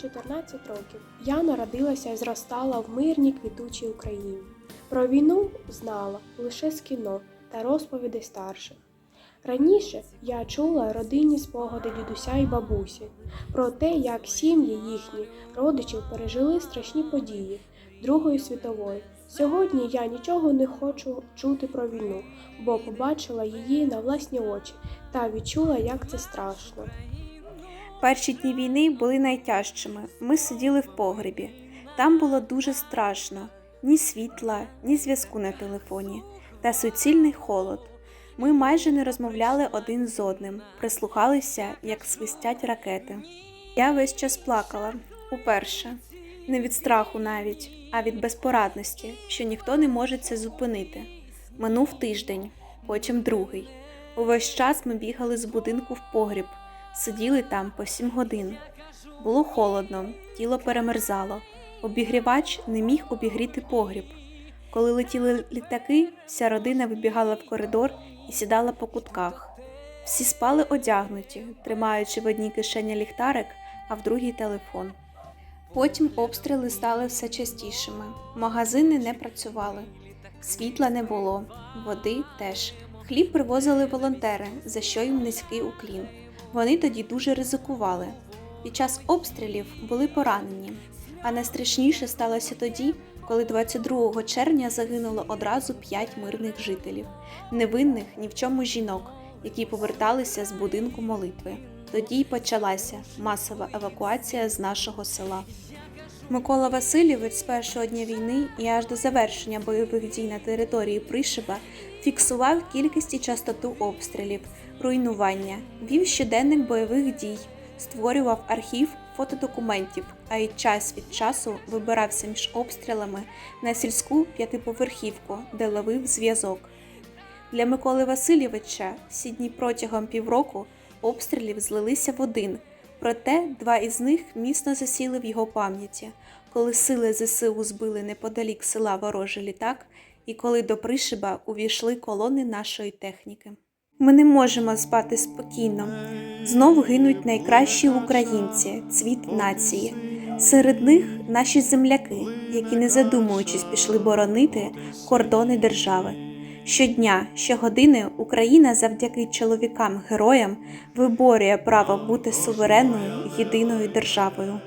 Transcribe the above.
14 років. Я народилася і зростала в мирній квітучій Україні. Про війну знала лише з кіно та розповідей старших. Раніше я чула родинні спогади дідуся і бабусі про те, як сім'ї їхні родичів пережили страшні події Другої світової. Сьогодні я нічого не хочу чути про війну, бо побачила її на власні очі та відчула, як це страшно. Перші дні війни були найтяжчими. Ми сиділи в погребі. Там було дуже страшно: ні світла, ні зв'язку на телефоні, та суцільний холод. Ми майже не розмовляли один з одним, прислухалися, як свистять ракети. Я весь час плакала уперше, не від страху навіть, а від безпорадності, що ніхто не може це зупинити. Минув тиждень, потім другий. Увесь час ми бігали з будинку в погріб, сиділи там по сім годин. Було холодно, тіло перемерзало. Обігрівач не міг обігріти погріб. Коли летіли літаки, вся родина вибігала в коридор і сідала по кутках. Всі спали одягнуті, тримаючи в одній кишені ліхтарик, а в другій телефон. Потім обстріли стали все частішими. Магазини не працювали, світла не було, води теж. Хліб привозили волонтери, за що їм низький уклін. Вони тоді дуже ризикували. Під час обстрілів були поранені. А найстрашніше сталося тоді, коли 22 червня загинуло одразу п'ять мирних жителів, невинних ні в чому жінок, які поверталися з будинку молитви. Тоді й почалася масова евакуація з нашого села. Микола Васильович з першого дня війни і аж до завершення бойових дій на території Пришиба фіксував кількість і частоту обстрілів, руйнування, вів щоденник бойових дій, створював архів фотодокументів, а й час від часу вибирався між обстрілами на сільську п'ятиповерхівку, де ловив зв'язок. Для Миколи Васильовича всі дні протягом півроку обстрілів злилися в один, проте два із них міцно засіли в його пам'яті, коли сили ЗСУ збили неподалік села ворожий літак і коли до Пришиба увійшли колони нашої техніки. Ми не можемо спати спокійно. Знов гинуть найкращі українці, цвіт нації. Серед них наші земляки, які не задумуючись пішли боронити кордони держави. Щодня, щогодини Україна завдяки чоловікам-героям виборює право бути суверенною єдиною державою.